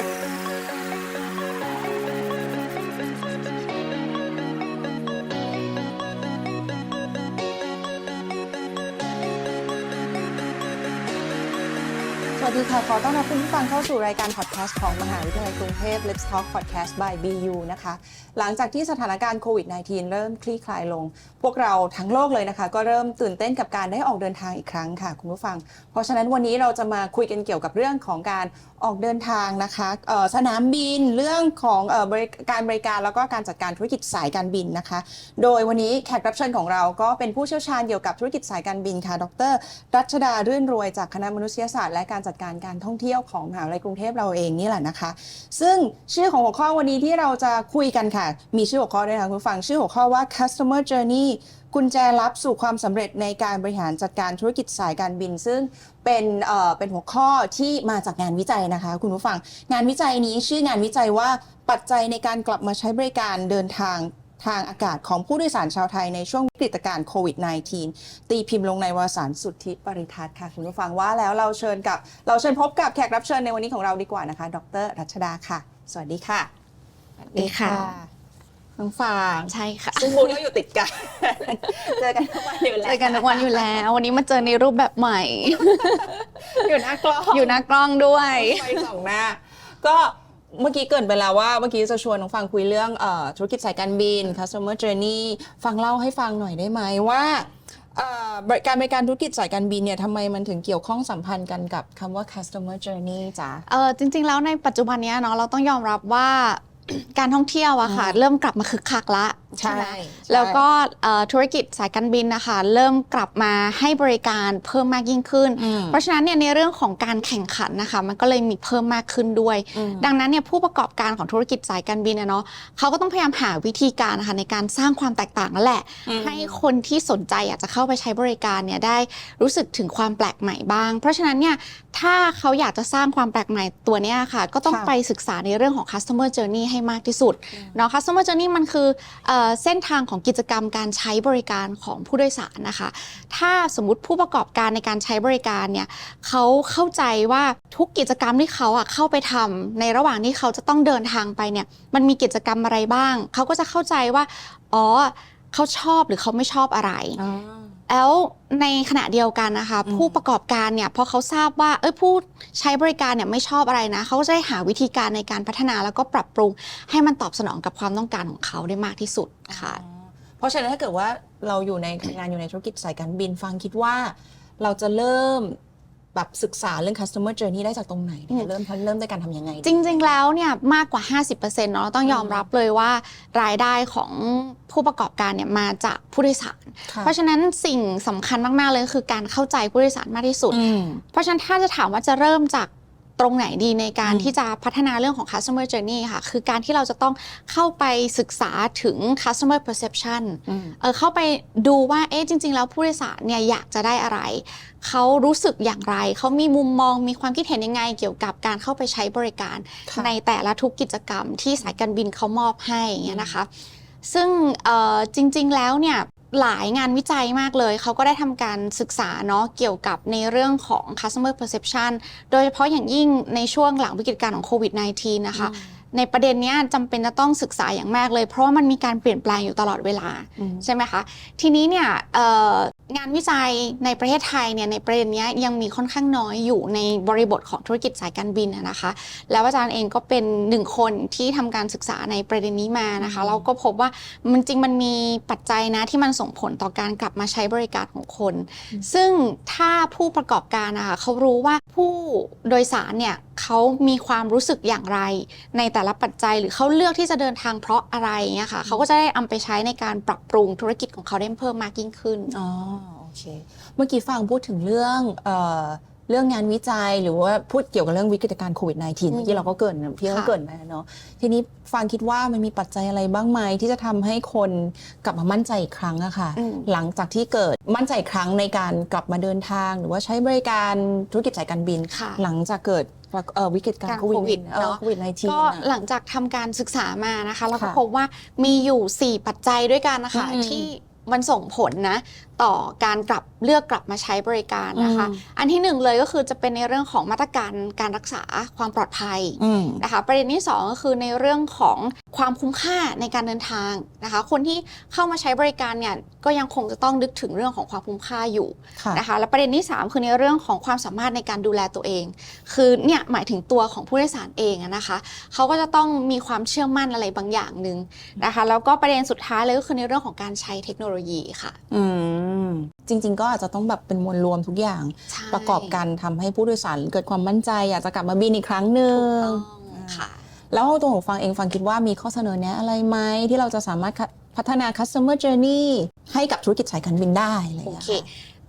ส วัสดีค่ะ ขอต้อนรับคุณผู้ฟังเข้าสู่รายการพอดแคสต์ของมหาวิทยาลัยกรุงเทพ Let's Talk Podcast by BU นะคะ หลังจากที่สถานการณ์โควิด -19 เริ่มคลี่คลายลง พวกเราทั้งโลกเลยนะคะ ก็เริ่มตื่นเต้นกับการได้ออกเดินทางอีกครั้งค่ะ คุณผู้ฟัง เพราะฉะนั้นวันนี้เราจะมาคุยกันเกี่ยวกับเรื่องของการออกเดินทางนะคะสนามบินเรื่องของออบริการบริการแล้วก็การจัดการธุรกิจสายการบินนะคะ โดยวันนี้แขกรับเชิญของเราก็เป็นผู้เชี่ยวชาญเกี่ยวกับธุรกิจสายการบินค่ะ ดร รัชดาเรื่นรวยจากคณะมนุษยศาสตร์และการจัดการการท่องเที่ยวของมหาวิทยาลัยกรุงเทพเราเองนี่แหละนะคะ ซึ่งชื่อของหัวข้อวันนี้ที่เราจะคุยกันค่ะ มีชื่อหัวข้อด้วยนะคะคุณผู้ฟังชื่อหัวข้อว่า customer journey กุญแจลับสู่ความสำเร็จในการบริหารจัดการธุรกิจสายการบิน ซึ่งเป็นเอ่อเป็นหัวข้อที่มาจากงานวิจัยนะคะ คุณผู้ฟัง งานวิจัยนี้ชื่องานวิจัยว่าปัจจัยในการกลับมาใช้บริการเดินทาง ทางอากาศของผู้โดยสารชาวไทยในช่วงวิกฤตการณ์โควิด -19 ตีพิมพ์ลงในวารสารสุทธิปริทัศน์ค่ะ คุณผู้ฟังว่าแล้วเราเชิญกับเราเชิญพบกับแขกรับเชิญในวันนี้ของเราดีกว่านะคะ ดร รัชดาค่ะ สวัสดีค่ะสวัสดีค่ะน้องฟางใช่ค่ะซึ่งบูธก็อยู่ติดกัน เจอกันทุกวันอยู่แล้วเจอกันทุกวันอยู่แล้ว วันนี้มาเจอในรูปแบบใหม่ อยู่หน้ากล้องอยู่หน้ากล้องด้วยไฟสองหน้าก็ เมื่อกี้เกรินไปแล้วว่าเมื่อกี้จะชวนน้องฟังคุยเรื่องเอ่อธุรกิจสายการบิน customer journey ฟังเล่าให้ฟังหน่อยได้ไหมว่าเอ่อบริการบริการธุรกิจสายการบินเนี่ยทำไมมันถึงเกี่ยวข้องสัมพันธ์กันกับคำว่า customer journey จ๊ะเออจริง ๆ แล้วในปัจจุบันเนี้ยเนาะเราต้องยอมรับว่า การท่องเที่ยวอะค่ะอืมเริ่มกลับมาคึกคักละใช่ไหมใช่แล้วก็เอ่อธุรกิจสายการบินนะคะ เริ่มกลับมาให้บริการเพิ่มมากยิ่งขึ้นอืมเพราะฉะนั้นเนี่ยในเรื่องของการแข่งขันนะคะ มันก็เลยมีเพิ่มมากขึ้นด้วยอืมดังนั้นเนี่ยผู้ประกอบการของธุรกิจสายการบินนะเนาะเขาก็ต้องพยายามหาวิธีการนะคะในการสร้างความแตกต่างนั่นแหละอืมให้คนที่สนใจอยากจะเข้าไปใช้บริการเนี่ยได้รู้สึกถึงความแปลกใหม่บ้าง เพราะฉะนั้นเนี่ยถ้าเขาอยากจะสร้างความแปลกใหม่ตัวเนี้ยค่ะ ก็ต้องค่ะไปศึกษาในเรื่องของ customer journey ให้มากที่สุดเนาะ customer journey มันคือเออเส้นทางของกิจกรรมการใช้บริการของผู้โดยสารนะคะ ถ้าสมมติผู้ประกอบการในการใช้บริการเนี่ยเขาเข้าใจว่าทุกกิจกรรมที่เขาอะเข้าไปทำในระหว่างที่เขาจะต้องเดินทางไปเนี่ยมันมีกิจกรรมอะไรบ้าง เขาก็จะเข้าใจว่า อ๋อเขาชอบหรือเขาไม่ชอบอะไรอ๋อ แล้วในขณะเดียวกันนะคะอืมผู้ประกอบการเนี่ยพอเขาทราบว่าเอ้ยผู้ใช้บริการเนี่ยไม่ชอบอะไรนะ เขาก็จะได้หาวิธีการในการพัฒนาแล้วก็ปรับปรุง ให้มันตอบสนองกับความต้องการของเขาได้มากที่สุดค่ะอ๋อเพราะฉะนั้นถ้าเกิดว่าเราอยู่ในทำงานอยู่ในธุรกิจสายการบินฟังคิดว่า เราจะเริ่ม แบบศึกษาเรื่อง customer journey ได้จากตรงไหนเนี่ยเริ่มเริ่มด้วยการทำยังไงดีจริง ๆ แล้วเนี่ยมากกว่า 50%เนาะเราต้องยอมรับเลยว่ารายได้ของผู้ประกอบการเนี่ยมาจากผู้โดยสาร ค่ะเพราะฉะนั้นสิ่งสำคัญมาก ๆ เลยก็คือการเข้าใจผู้โดยสารมากที่สุด อืม เพราะฉะนั้นถ้าจะถามว่าจะเริ่มจาก ตรงไหนดีในการอืมที่จะพัฒนาเรื่องของ customer journey ค่ะ คือการที่เราจะต้องเข้าไปศึกษาถึง customer perception อืมเออเข้าไปดูว่าเอ๊ะจริง ๆ แล้วผู้โดยสารเนี่ยอยากจะได้อะไร เขารู้สึกอย่างไร เขามีมุมมองมีความคิดเห็นยังไง เกี่ยวกับการเข้าไปใช้บริการค่ะในแต่ละทุกกิจกรรมที่สายการบินเขามอบให้อย่างเงี้ยนะคะ ซึ่งเอ่อจริง ๆ แล้วเนี่ย หลายงานวิจัยมากเลย เขาก็ได้ทำการศึกษาเนาะเกี่ยวกับในเรื่องของ customer perception โดยเฉพาะอย่างยิ่งในช่วงหลังวิกฤตการณ์ของโควิด -19 นะคะ ในประเด็นเนี้ยจำเป็นจะต้องศึกษาอย่างมากเลย เพราะว่ามันมีการเปลี่ยนแปลงอยู่ตลอดเวลาอืมใช่ไหมคะ ทีนี้เนี่ยเอ่อ งานวิจัยในประเทศไทยเนี่ยในประเด็นเนี้ยยังมีค่อนข้างน้อยอยู่ในบริบทของธุรกิจสายการบินอะนะคะ แล้วอาจารย์เองก็เป็นหนึ่งคนที่ทำการศึกษาในประเด็นนี้มานะคะอืมเราก็พบว่ามันจริงมันมีปัจจัยนะที่มันส่งผลต่อการกลับมาใช้บริการของคน ซึ่งถ้าผู้ประกอบการนะคะเขารู้ว่า ผู้โดยสารเนี่ยเขามีความรู้สึกอย่างไร ในแต่ละปัจจัยหรือเขาเลือกที่จะเดินทางเพราะอะไรเงี้ยค่ะเขาก็จะได้เอาไปใช้ในการปรับปรุงธุรกิจของเขาได้เพิ่มมากยิ่งขึ้นอ๋อโอเคเมื่อกี้ฟังพูดถึงเรื่อง เอ่อเรื่องงานวิจัยหรือว่าพูดเกี่ยวกับเรื่องวิกฤตการณ์โควิด -19 เมื่อกี้เราก็เกรินพี่ก็ค่ะเกรินไปเนาะทีนี้ฟังคิดว่ามันมีปัจจัยอะไรบ้างไหมที่จะทำให้คนกลับมามั่นใจอีกครั้งอะค่ะอืมหลังจากที่เกิดมั่นใจอีกครั้งในการกลับมาเดินทาง หรือว่าใช้บริการธุรกิจสายการบินค่ะหลังจากเกิดเอ่อวิกฤตการณ์การโควิดโควิดเอ่อเนอะโควิด -19 ก็อะหลังจากทำการศึกษามานะคะเราก็ค่ะพบว่ามีอยู่ 4 ปัจจัยด้วยกันนะคะอืมที่มันส่งผลนะ ต่อการกลับเลือกกลับมาใช้บริการนะคะอืมอันที่หนึ่งเลยก็คือจะเป็นในเรื่องของมาตรการการรักษาความปลอดภัยอืมนะคะ ประเด็นที่ 2 ก็คือในเรื่องของความคุ้มค่าในการเดินทางนะคะ คนที่เข้ามาใช้บริการเนี่ยก็ยังคงจะต้องนึกถึงเรื่องของความคุ้มค่าอยู่ค่ะนะคะ และประเด็นที่ 3 คือในเรื่องของความสามารถในการดูแลตัวเอง คือเนี่ยหมายถึงตัวของผู้โดยสารเองอะนะคะเขาก็จะต้องมีความเชื่อมั่นอะไรบางอย่างหนึ่งนะคะ แล้วก็ประเด็นสุดท้ายเลยก็คือในเรื่องของการใช้เทคโนโลยีค่ะ อืมจริง ๆ ก็อาจจะต้องแบบเป็นมวลรวมทุกอย่างใช่ประกอบกันทำให้ผู้โดยสารเกิดความมั่นใจ อยากจะกลับมาบินอีกครั้งหนึ่ถูกงต้องค่ะแล้วตัวของฟังเองฟังคิดว่ามีข้อเสนอแนะอะไรไหมที่เราจะสามารถพัฒนา customer journey ให้กับธุรกิจสายการบินได้อะไรอย่างโอเงี้ยเค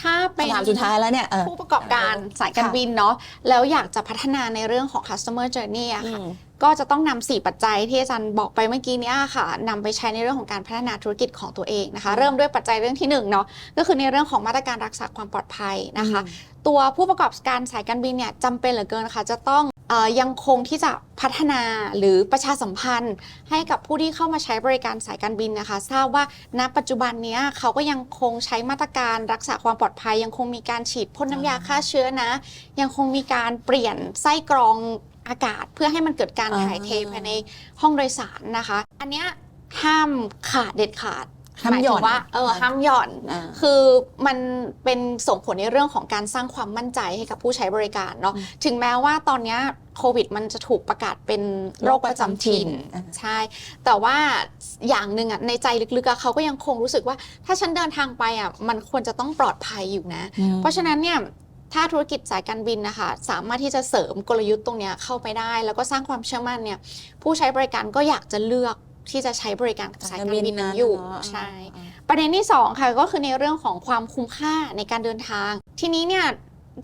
ถ้าเป็นคำถามสุดท้ายแล้วเนี่ยเออผู้ประกอบการสายการค่ะบินเนาะแล้วอยากจะพัฒนาในเรื่องของ customer journey อะอืค่ะม ก็จะต้องนำสี่ปัจจัยที่อาจารย์บอกไปเมื่อกี้เนี้ยค่ะนำไปใช้ในเรื่องของการพัฒนาธุรกิจของตัวเองนะคะ เริ่มด้วยปัจจัยเรื่องที่หนึ่งเนาะก็คือในเรื่องของมาตรการรักษาความปลอดภัยนะคะ ตัวผู้ประกอบการสายการบินเนี่ยจำเป็นเหลือเกินค่ะจะต้องเออยังคงที่จะพัฒนาหรือประชาสัมพันธ์ ให้กับผู้ที่เข้ามาใช้บริการสายการบินนะคะ ทราบว่าณปัจจุบันเนี้ยเขาก็ยังคงใช้มาตรการรักษาความปลอดภัย ยังคงมีการฉีดพ่นน้ำยาฆ่าเชื้อนะ ยังคงมีการเปลี่ยนไส้กรอง อากาศเพื่อให้มันเกิดการอ่าถ่ายเทภายในห้องโดยสารนะคะ อันเนี้ยห้ามขาดเด็ดขาดห้ามหย่อนมยถึงว่าเออห้ามหย่อนอ่าคือมันเป็นส่งผลในเรื่องของการสร้างความมั่นใจให้กับผู้ใช้บริการเนาะอืมถึงแม้ว่าตอนเนี้ยโควิดมันจะถูกประกาศเป็นโรคประจำถิ่นโรคประจำถิ่นอ่าใช่ แต่ว่าอย่างหนึ่งอะในใจลึกๆอะเขาก็ยังคงรู้สึกว่า ถ้าฉันเดินทางไปอะมันควรจะต้องปลอดภัยอยู่นะอืมเพราะฉะนั้นเนี่ย ถ้าธุรกิจสายการบินนะคะสามารถที่จะเสริมกลยุทธ์ตรงเนี้ยเข้าไปได้ แล้วก็สร้างความเชื่อมั่นเนี่ยผู้ใช้บริการก็อยากจะเลือกที่จะใช้บริการกับสายการบินนั้นอยู่เนะใช่ประเด็นที่ 2 ค่ะก็คือในเรื่องของความคุ้มค่าในการเดินทาง ทีนี้เนี่ย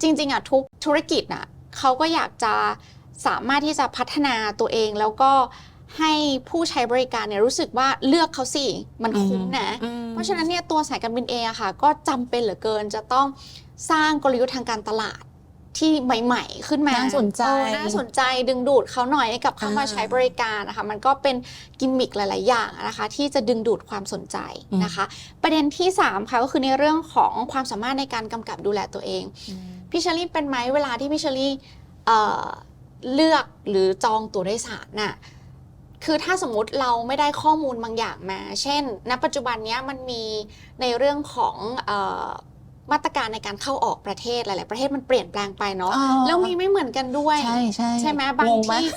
จริงๆอะทุกธุรกิจอะเขาก็อยากจะสามารถที่จะพัฒนาตัวเองแล้วก็ ให้ผู้ใช้บริการเนี่ยรู้สึกว่าเลือกเขาสิมันคุ้มนะอืมเพราะฉะนั้นเนี่ยตัวสายการบินเองอะค่ะ ก็จำเป็นเหลือเกินจะต้องสร้างกลยุทธ์ทางการตลาดที่ใหม่ๆ ขึ้นมา น่าสนใจเออน่าสนใจดึงดูดเขาหน่อยให้กับเข้ามาอ่าใช้บริการนะคะ มันก็เป็นกิมมิคหลาย ๆ อย่างนะคะ ที่จะดึงดูดความสนใจนะคะ ประเด็นที่ 3 ค่ะก็คือในเรื่องของความสามารถในการกำกับดูแลตัวเอง พี่เชอรี่เป็นไหมเวลาที่พี่เชอรี่เอ่อเลือกหรือจองตั๋วโดยสารน่ะ คือถ้าสมมุติเราไม่ได้ข้อมูลบางอย่างมา เช่น ณ ปัจจุบันเนี้ยมันมีในเรื่องของเออมาตรการในการเข้าออกประเทศหลาย ๆ ประเทศมันเปลี่ยนแปลงไปเนาะอ๋อแล้วมีไม่เหมือนกันด้วย ใช่ใช่ใช่ไหมบางงไหมที่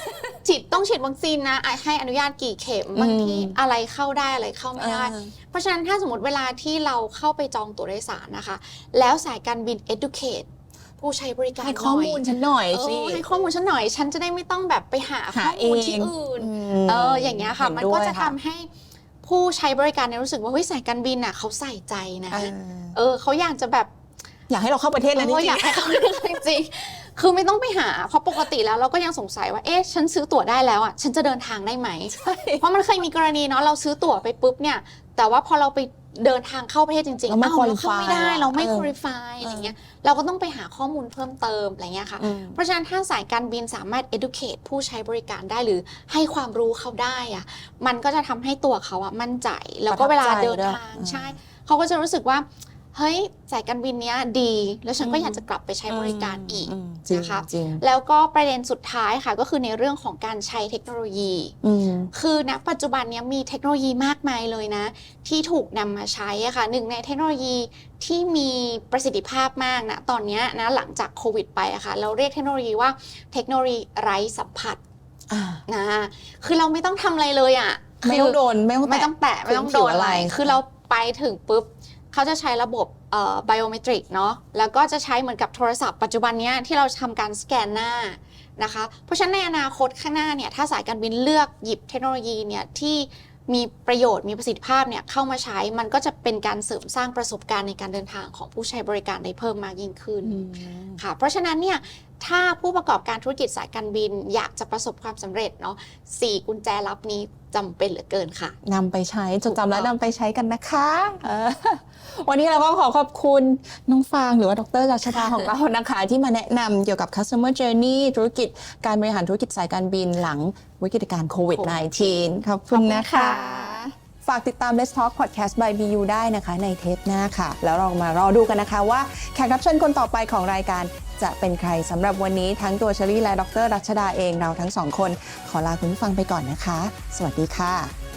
ฉีดต้องฉีดวัคซีนนะอะให้อนุญาตกี่เข็มอืมบางที่อะไรเข้าได้อะไรเข้าไม่ได้เออเพราะฉะนั้นถ้าสมมติเวลาที่เราเข้าไปจองตั๋วโดยสารนะคะ แล้วสายการบิน educate ผู้ใช้บริการให้ข้อมูลฉันหน่อยเอสิอให้ข้อมูลฉันหน่อย ฉันจะได้ไม่ต้องแบบไปหาหาข้อมูลที่เองอื่นมเออ อย่างเงี้ยค่ะห็มันด้ก็วยจะทำให้ผู้ใช้บริการเนี่ยรู้สึกว่าเฮ้ยสายการบินน่ะเขาใส่ใจนะ เออเออเขาอยากจะแบบอยากให้เราเข้าประเทศนั้นจเออริองยากให้เขาเลือกจริงๆคือไม่ต้องไปหา เพราะปกติแล้วเราก็ยังสงสัยว่า เอ๊ะ ฉันซื้อตั๋วได้แล้วอะ ฉันจะเดินทางได้ไหมๆใช่เพราะมันเคยมีกรณีเนาะ เราซื้อตั๋วไปปุ๊บเนี่ย แต่ว่าพอเราไป เดินทางเข้าประเทศจริงๆเราไม่อ้าวเราเข้า qualify ไม่ได้เราไม่เออคุริฟายอะไรเงี้ยเราก็ต้องไปหาข้อมูลเพิ่มเติมอะไรเงี้ยค่ะ อืม เพราะฉะนั้นถ้าสายการบินสามารถ educate ผู้ใช้บริการได้หรือให้ความรู้เขาได้อะมันก็จะทำให้ตัวเขาอะมั่นใจ แล้วก็เวลาเดินทางประทับใจด้วย ใช่ เขาก็จะรู้สึกว่า เฮ้ยสายการบินเนี้ยดี แล้วฉันก็อยากจะกลับไปใช้บริการอีกมจริงนะคะจริงแล้วก็ประเด็นสุดท้ายค่ะก็คือในเรื่องของการใช้เทคโนโลยีอืมคือณปัจจุบันเนี้ยมีเทคโนโลยีมากมายเลยนะ ที่ถูกนำมาใช้อะค่ะหนึ่งในเทคโนโลยีที่มีประสิทธิภาพมากนะตอนเนี้ยนะหลังจากโควิดไปอะค่ะเราเรียกเทคโนโลยีว่าเทคโนโลยีไร้สัมผัสอ่านะคือเราไม่ต้องทำอะไรเลยอะไม่ต้องโดนไม่ต้องไม่แตะต้องแตะไม่ต้องโดนอะไรพื้นผิวอะไรคือเราไปถึงปุ๊บ เขาจะใช้ระบบเอ่อ biometric เนาะแล้วก็จะใช้เหมือนกับโทรศัพท์ปัจจุบันเนี้ยที่เราทำการสแกนหน้านะคะเพราะฉะนั้นในอนาคตข้างหน้าเนี่ยถ้าสายการบินเลือกหยิบเทคโนโลยีเนี่ยที่มีประโยชน์มีประสิทธิภาพเนี่ยเข้ามาใช้มันก็จะเป็นการเสริมสร้างประสบการณ์ในการเดินทางของผู้ใช้บริการได้เพิ่มมากยิ่งขึ้นอืมค่ะเพราะฉะนั้นเนี่ย ถ้าผู้ประกอบการธุรกิจสายการบินอยากจะประสบความสำเร็จเนาะสี่กุญแจลับนี้จำเป็นเหลือเกินค่ะ นำไปใช้จดถูกต้จำองและนำไปใช้กันนะคะเออวันนี้เราก็ขอขอบคุณน้องฟางหรือว่าดรราชดาของเรานะคะที่มาแนะนำเกี่ยวกับ customer journey ธุรกิจการบริหารธุรกิจสายการบินหลังวิกฤตการณ์โควิด -19 ขอบคุณนะคะ ฝากติดตาม Let's Talk Podcast by BU ได้นะคะในเทปหน้าค่ะ แล้วเรามารอดูกันนะคะว่าแขกรับเชิญคนต่อไปของรายการ จะเป็นใครสำหรับวันนี้ทั้งตัวเชอรี่และดรรัชดาเองเราทั้งสองคน ขอลาคุณผู้ฟังไปก่อนนะคะ สวัสดีค่ะ